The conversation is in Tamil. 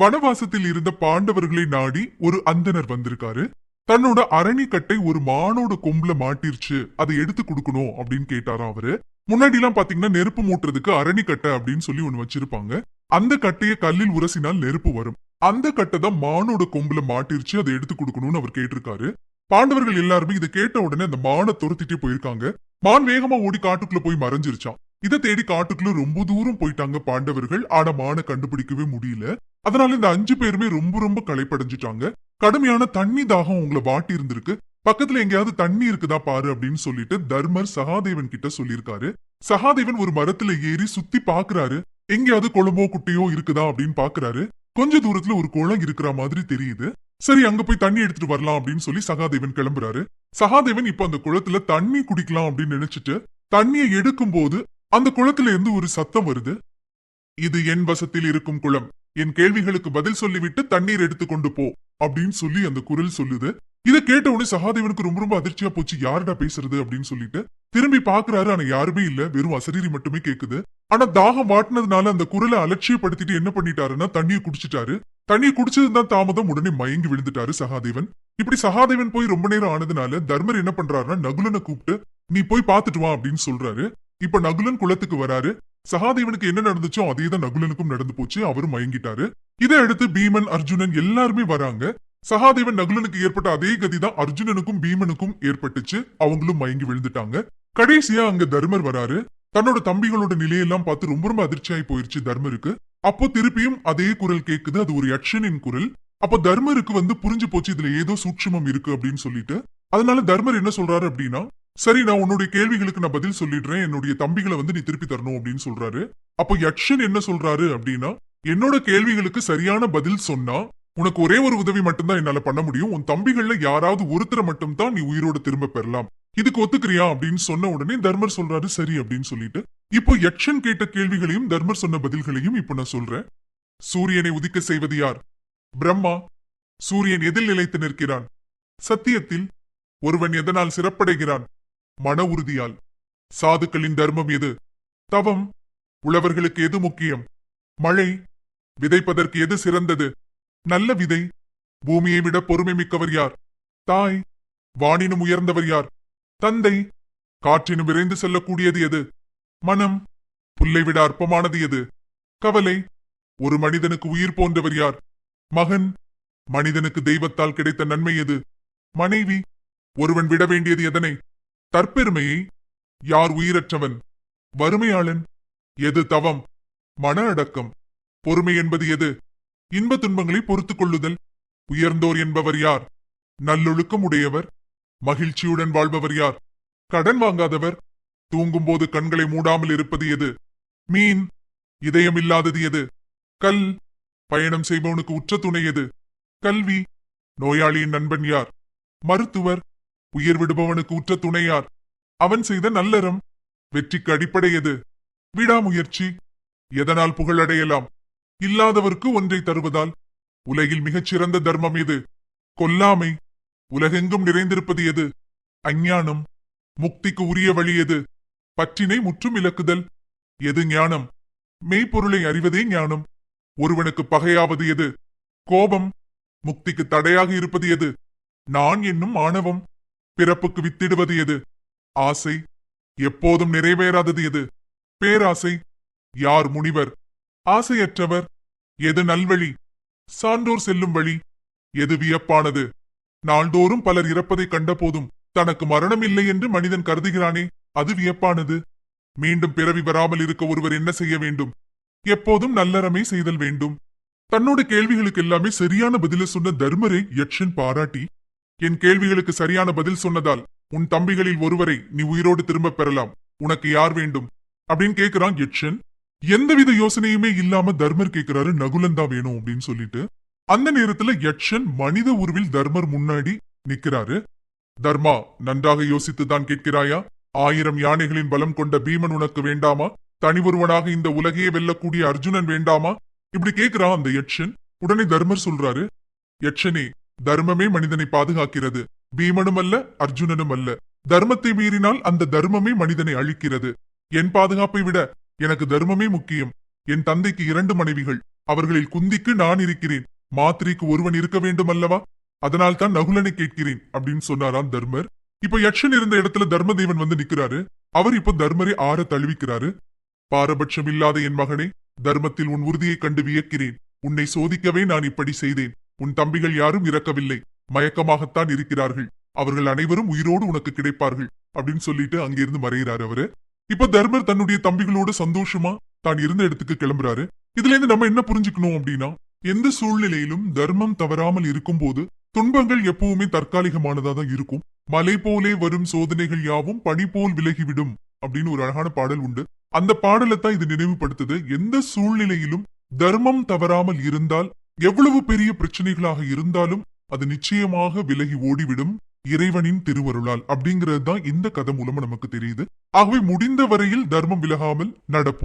வனவாசத்தில் இருந்த பாண்டவர்களை நாடி ஒரு அந்தனர் வந்திருக்காரு. தன்னோட அரணிக்கட்டை ஒரு மானோட கொம்புல மாட்டிருச்சு அதை எடுத்து கொடுக்கணும் அப்படின்னு கேட்டாராம் அவரு. முன்னாடி எல்லாம் பாத்தீங்கன்னா நெருப்பு மூட்டுறதுக்கு அரணிக்கட்டை அப்படின்னு சொல்லி ஒண்ணு வச்சிருப்பாங்க. அந்த கட்டைய கல்லில் உரசினால் நெருப்பு வரும். அந்த கட்டை தான் மானோட கொம்புல மாட்டிருச்சு அதை எடுத்து கொடுக்கணும்னு அவர் கேட்டிருக்காரு. பாண்டவர்கள் எல்லாருமே இதை கேட்ட உடனே அந்த மானை துரத்திட்டே போயிருக்காங்க. மான் வேகமா ஓடி காட்டுக்குள்ள போய் மறைஞ்சிருச்சான் இதை தேடி காட்டுக்குள்ள ரொம்ப தூரம் போயிட்டாங்க பாண்டவர்கள். ஆனா மானை கண்டுபிடிக்கவே முடியல. அதனால இந்த அஞ்சு பேருமே ரொம்ப ரொம்ப களைப்படைஞ்சிட்டாங்க. கடுமையான தண்ணி தாகம் உங்களை வாட்டி இருந்திருக்கு. பக்கத்துல எங்கேயாவது தண்ணி இருக்குதா பாரு அப்படின்னு சொல்லிட்டு தர்மர் சகாதேவன் கிட்ட சொல்லியிருக்காரு. சகாதேவன் ஒரு மரத்துல ஏறி சுத்தி பாக்குறாரு. எங்கேயாவது குளம்போ குட்டையோ இருக்குதா அப்படின்னு பாக்குறாரு. கொஞ்ச தூரத்துல ஒரு குளம் இருக்கிற மாதிரி தெரியுது. சரி அங்க போய் தண்ணி எடுத்துட்டு வரலாம் அப்படின்னு சொல்லி சகாதேவன் கிளம்புறாரு. சகாதேவன் இப்ப அந்த குளத்துல தண்ணி குடிக்கலாம் அப்படின்னு நினைச்சிட்டு தண்ணியை எடுக்கும் போது அந்த குளத்துல இருந்து ஒரு சத்தம் வருது. இது என் வசத்தில் இருக்கும் குளம். என் கேள்விகளுக்கு பதில் சொல்லிவிட்டு தண்ணீர் எடுத்து கொண்டு போ அப்படின்னு சொல்லி அந்த குரல் சொல்லுது. இதை கேட்ட உடனே சகாதேவனுக்கு ரொம்ப ரொம்ப அதிர்ச்சியா போச்சு. யாருடா பேசுறது அப்படின்னு சொல்லிட்டு திரும்பி பாக்குறாரு. ஆனா யாருமே இல்ல. வெறும் அசரீரி மட்டுமே கேக்குது. ஆனா தாகம் வாட்டினதுனால அந்த குரலை அலட்சியப்படுத்திட்டு என்ன பண்ணிட்டாருன்னா தண்ணியை குடிச்சிட்டாரு. தண்ணியை குடிச்சதுதான் தாமதம். உடனே மயங்கி விழுந்துட்டாரு சகாதேவன். இப்படி சகாதேவன் போய் ரொம்ப நேரம் ஆனதுனால தர்மர் என்ன பண்றாருன்னா நகுலனை கூப்பிட்டு நீ போய் பாத்துட்டு வா அப்படின்னு சொல்றாரு. இப்ப நகுலன் குளத்துக்கு வராரு. சகாதேவனுக்கு என்ன நடந்துச்சோ அதே தான் நகுலனுக்கும் நடந்து போச்சு. அவரும் மயங்கிட்டாரு. இதை அடுத்து பீமன் அர்ஜுனன் எல்லாருமே வராங்க. சகாதேவன் நகுலனுக்கு ஏற்பட்ட அதே கதிதான் அர்ஜுனனுக்கும் பீமனுக்கும் ஏற்பட்டுச்சு. அவங்களும் மயங்கி விழுந்துட்டாங்க. கடைசியா அங்க தர்மர் வராரு. தன்னோட தம்பிகளோட நிலையெல்லாம் பார்த்து ரொம்ப ரொம்ப அதிர்ச்சியாயி போயிருச்சு தர்மருக்கு. அப்போ திருப்பியும் அதே குரல் கேக்குது. அது ஒரு யக்ஷனின் குரல். அப்போ தர்மருக்கு வந்து புரிஞ்சு போச்சு இதுல ஏதோ சூட்சமம் இருக்கு அப்படின்னு சொல்லிட்டு. அதனால தர்மர் என்ன சொல்றாரு அப்படின்னா சரி நான் உன்னுடைய கேள்விகளுக்கு நான் பதில் சொல்லிடுறேன். என்னுடைய தம்பிகளை வந்து நீ திருப்பி தரணும் அப்படின்னு சொல்றாரு. அப்போ யக்ஷன் என்ன சொல்றாரு அப்படின்னா என்னோட கேள்விகளுக்கு சரியான பதில் சொன்னா உனக்கு ஒரே ஒரு உதவி மட்டும்தான் என்னால பண்ண முடியும். உன் தம்பிகள்ல யாராவது ஒருத்தரை மட்டும் தான் நீ உயிரோட திரும்ப பெறலாம். இதுக்கு ஒத்துக்கிறியா அப்படின்னு சொன்ன உடனே தர்மர் சொல்றாரு சரி அப்படின்னு சொல்லிட்டு. இப்போ யக்ஷன் கேட்ட கேள்விகளையும் தர்மர் சொன்ன பதில்களையும் இப்போ நான் சொல்றேன். சூரியனை உதிக்க செய்வது யார்? பிரம்மா. சூரியன் எதில் நிலைத்து நிற்கிறான்? சத்தியத்தில் ஒருவன் எதனால் சிறப்படைகிறான்? மன உறுதியால். சாதுக்களின் தர்மம் எது? தவம். உழவர்களுக்கு எது முக்கியம்? மழை. விதைப்பதற்கு எது சிறந்தது? நல்ல விதை. பூமியை விட பொறுமை மிக்கவர் யார்? தாய். வானினும் உயர்ந்தவர் யார்? தந்தை. காற்றினும் விரைந்து செல்லக்கூடியது எது? மனம். புல்லை விட அற்பமானது எது? கவலை. ஒரு மனிதனுக்கு உயிர் போன்றவர் யார்? மகன். மனிதனுக்கு தெய்வத்தால் கிடைத்த நன்மை எது? மனைவி. ஒருவன் விட வேண்டியது எதனை? தற்பெருமையை யார் உயிரற்றவன்? வறுமையாளன்? எது தவம்? மன அடக்கம். பொறுமை என்பது எது? இன்ப துன்பங்களை பொறுத்துக் கொள்ளுதல். உயர்ந்தோர் என்பவர் யார்? நல்லொழுக்கம் உடையவர். மகிழ்ச்சியுடன் வாழ்பவர் யார்? கடன் வாங்காதவர். தூங்கும்போது கண்களை மூடாமல் இருப்பது எது? மீன். இதயம் இல்லாதது எது? கல். பயணம் செய்பவனுக்கு உற்ற துணை எது? கல்வி. நோயாளியின் நண்பன் யார்? மருத்துவர். உயிர் விடுபவனுக்கு உற்ற துணையார். அவன் செய்த நல்லறம் வெற்றிக்கு அடிப்படை எது விடாமுயற்சி எதனால் புகழடையலாம் இல்லாதவர்க்கு ஒன்றை தருவதால் உலகில் மிகச் சிறந்த தர்மம் எது கொல்லாமை உலகெங்கும் நிறைந்திருப்பது எது? அஞ்ஞானம் முக்திக்கு உரிய வழி எது? பற்றினை முற்றும் இலக்குதல் எது ஞானம்? மெய்ப்பொருளை அறிவதே ஞானம். ஒருவனுக்கு பகையாவது எது? கோபம் முக்திக்கு தடையாக இருப்பது எது? நான் என்னும் ஆணவம் பிறப்புக்கு வித்திடுவது எது? ஆசை எப்போதும் நிறைவேறாதது எது? பேராசை. யார் முனிவர்? ஆசையற்றவர். எது நல்வழி? சான்றோர் செல்லும் வழி. எது வியப்பானது? நாள்தோறும் பலர் இறப்பதைக் கண்டபோதும் தனக்கு மரணம் இல்லை என்று மனிதன் கருதுகிறானே அது வியப்பானது. மீண்டும் பிறவி வராமல் இருக்க ஒருவர் என்ன செய்ய வேண்டும்? எப்போதும் நல்லறமே செய்தல் வேண்டும். தன்னோட கேள்விகளுக்கு எல்லாமே சரியான பதில சொன்ன தர்மரை யக்ஷன் பாராட்டி என் கேள்விகளுக்கு சரியான பதில் சொன்னதால் உன் தம்பிகளில் ஒருவரை நீ உயிரோடு திரும்பப் பெறலாம். உனக்கு யார் வேண்டும்? அப்படின்னு கேக்குறான் யக்ஷன். எந்தவித யோசனையுமே இல்லாம தர்மர் கேக்குறாரு நகுலன் தான் வேணும் அப்படின்னு சொல்லிட்டு. அந்த நேரத்துல யக்ஷன் மனித உருவில் தர்மர் முன்னாடி நிக்கிறாரு. தர்மா நன்றாக யோசித்து தான் கேட்கிறாயா? ஆயிரம் யானைகளின் பலம் கொண்ட பீமன் உனக்கு வேண்டாமா? தனி ஒருவனாக இந்த உலகையே வெல்லக்கூடிய அர்ஜுனன் வேண்டாமா? இப்படி கேக்குறான் அந்த யக்ஷன். உடனே தர்மர் சொல்றாரு யக்ஷனே தர்மமே மனிதனை பாதுகாக்கிறது. பீமனும் அல்ல அர்ஜுனனும் அல்ல தர்மத்தை மீறினால் அந்த தர்மமே மனிதனை அழிக்கிறது. என் பாதுகாப்பை விட எனக்கு தர்மமே முக்கியம். என் தந்தைக்கு இரண்டு மனைவிகள். அவர்களில் குந்திக்கு நான் இருக்கிறேன். மாத்திரைக்கு ஒருவன் இருக்க வேண்டும் அல்லவா அதனால் தான் நகுலனை கேட்கிறேன் அப்படின்னு சொன்னாராம் தர்மர். இப்ப யக்ஷன் இருந்த இடத்துல தர்மதேவன் வந்து நிக்கிறாரு. அவர் இப்ப தர்மரை ஆற தழுவிக்கிறாரு. பாரபட்சம் இல்லாத என் மகனே தர்மத்தில் உன் உறுதியை கண்டு வியக்கிறேன். உன்னை சோதிக்கவே நான் இப்படி செய்தேன். உன் தம்பிகள் யாரும் இறக்கவில்லை. மயக்கமாகத்தான் இருக்கிறார்கள். அவர்கள் அனைவரும் உயிரோடு உனக்கு கிடைப்பார்கள். அப்படின்னு சொல்லிட்டு அங்கிருந்து மறைகிறாரு அவரு. இப்ப தர்மர் தன்னுடைய தம்பிகளோட சந்தோஷமா தான் இருந்த இடத்துக்கு கிளம்புறாரு. இதுல இருந்து நம்ம என்ன புரிஞ்சுக்கணும் அப்படின்னா எந்த சூழ்நிலையிலும் தர்மம் தவறாமல் இருக்கும்போது துன்பங்கள் எப்பவுமே தற்காலிகமானதா தான் இருக்கும். மலை போலே வரும் சோதனைகள் யாவும் பனி போல் விலகிவிடும் அப்படின்னு ஒரு அழகான பாடல் உண்டு. அந்த பாடலை தான் இது நினைவுபடுத்துது. எந்த சூழ்நிலையிலும் தர்மம் தவறாமல் இருந்தால் எவ்வளவு பெரிய பிரச்சனைகளாக இருந்தாலும் அது நிச்சயமாக விலகி ஓடிவிடும் இறைவனின் திருவருளால் அப்படிங்கிறது தான் இந்த கதை மூலமா நமக்கு தெரியுது. ஆகவே முடிந்த வரையில் தர்மம் விலகாமல் நடப்போம்.